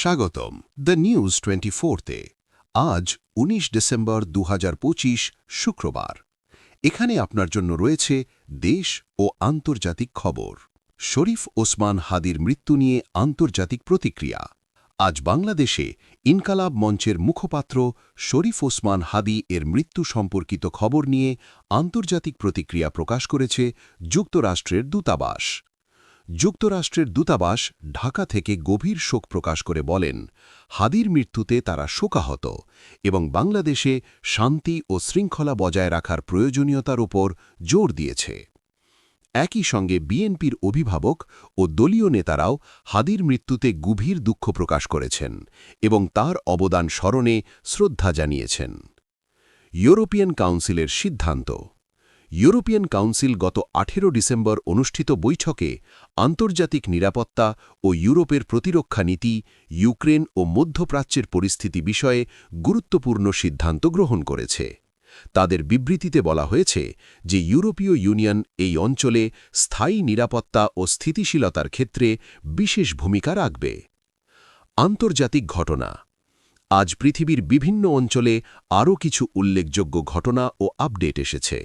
স্বাগতম the news twenty ফোরতে আজ ১৯ December দু হাজার পঁচিশ, শুক্রবার। এখানে আপনার জন্য রয়েছে দেশ ও আন্তর্জাতিক খবর। শরীফ ওসমান হাদির মৃত্যু নিয়ে আন্তর্জাতিক প্রতিক্রিয়া। আজ বাংলাদেশে ইনকালাব মঞ্চের মুখপাত্র শরীফ ওসমান হাদি এর মৃত্যু সম্পর্কিত খবর নিয়ে আন্তর্জাতিক প্রতিক্রিয়া প্রকাশ করেছে যুক্তরাষ্ট্রের দূতাবাস। যুক্তরাষ্ট্রের দূতাবাস ঢাকা থেকে গভীর শোক প্রকাশ করে বলেন, হাদির মৃত্যুতে তারা শোকাহত এবং বাংলাদেশে শান্তি ও শৃঙ্খলা বজায় রাখার প্রয়োজনীয়তার উপর জোর দিয়েছে। একই সঙ্গে বিএনপির অভিভাবক ও দলীয় নেতারাও হাদির মৃত্যুতে গভীর দুঃখ প্রকাশ করেছেন এবং তার অবদান স্মরণে শ্রদ্ধা জানিয়েছেন। ইউরোপিয়ান কাউন্সিলের সিদ্ধান্ত ইউরোপিয়ান কাউন্সিল গত আঠেরো ডিসেম্বর অনুষ্ঠিত বৈঠকে আন্তর্জাতিক নিরাপত্তা ও ইউরোপের প্রতিরক্ষা নীতি, ইউক্রেন ও মধ্যপ্রাচ্যের পরিস্থিতি বিষয়ে গুরুত্বপূর্ণ সিদ্ধান্ত গ্রহণ করেছে। তাদের বিবৃতিতে বলা হয়েছে যে ইউরোপীয় ইউনিয়ন এই অঞ্চলে স্থায়ী নিরাপত্তা ও স্থিতিশীলতার ক্ষেত্রে বিশেষ ভূমিকা রাখবে। আন্তর্জাতিক ঘটনা। আজ পৃথিবীর বিভিন্ন অঞ্চলে আরও কিছু উল্লেখযোগ্য ঘটনা ও আপডেট এসেছে।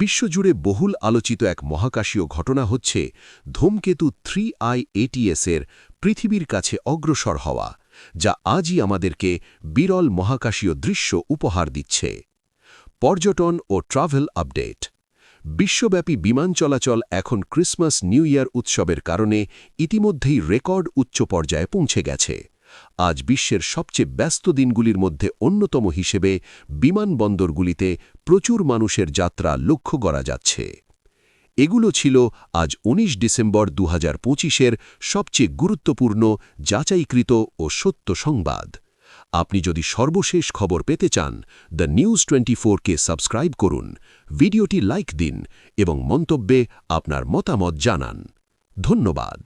বিশ্বজুড়ে বহুল আলোচিত এক মহাকাশীয় ঘটনা হচ্ছে ধূমকেতু থ্রি আই এটিএসের পৃথিবীর কাছে অগ্রসর হওয়া, যা আজই আমাদেরকে বিরল মহাকাশীয় দৃশ্য উপহার দিচ্ছে। পর্যটন ও ট্রাভেল আপডেট। বিশ্বব্যাপী বিমান চলাচল এখন ক্রিসমাস নিউ ইয়ার উৎসবের কারণে ইতিমধ্যেই রেকর্ড উচ্চ পর্যায়ে পৌঁছে গেছে। আজ বিশ্বের সবচেয়ে ব্যস্ত দিনগুলির মধ্যে অন্যতম হিসেবে বিমানবন্দরগুলিতে প্রচুর মানুষের যাত্রা লক্ষ্য করা যাচ্ছে। এগুলো ছিল আজ ১৯ ডিসেম্বর দু হাজার সবচেয়ে গুরুত্বপূর্ণ, যাচাইকৃত ও সত্য সংবাদ। আপনি যদি সর্বশেষ খবর পেতে চান, দ্য নিউজ টোয়েন্টি কে সাবস্ক্রাইব করুন, ভিডিওটি লাইক দিন এবং মন্তব্যে আপনার মতামত জানান। ধন্যবাদ।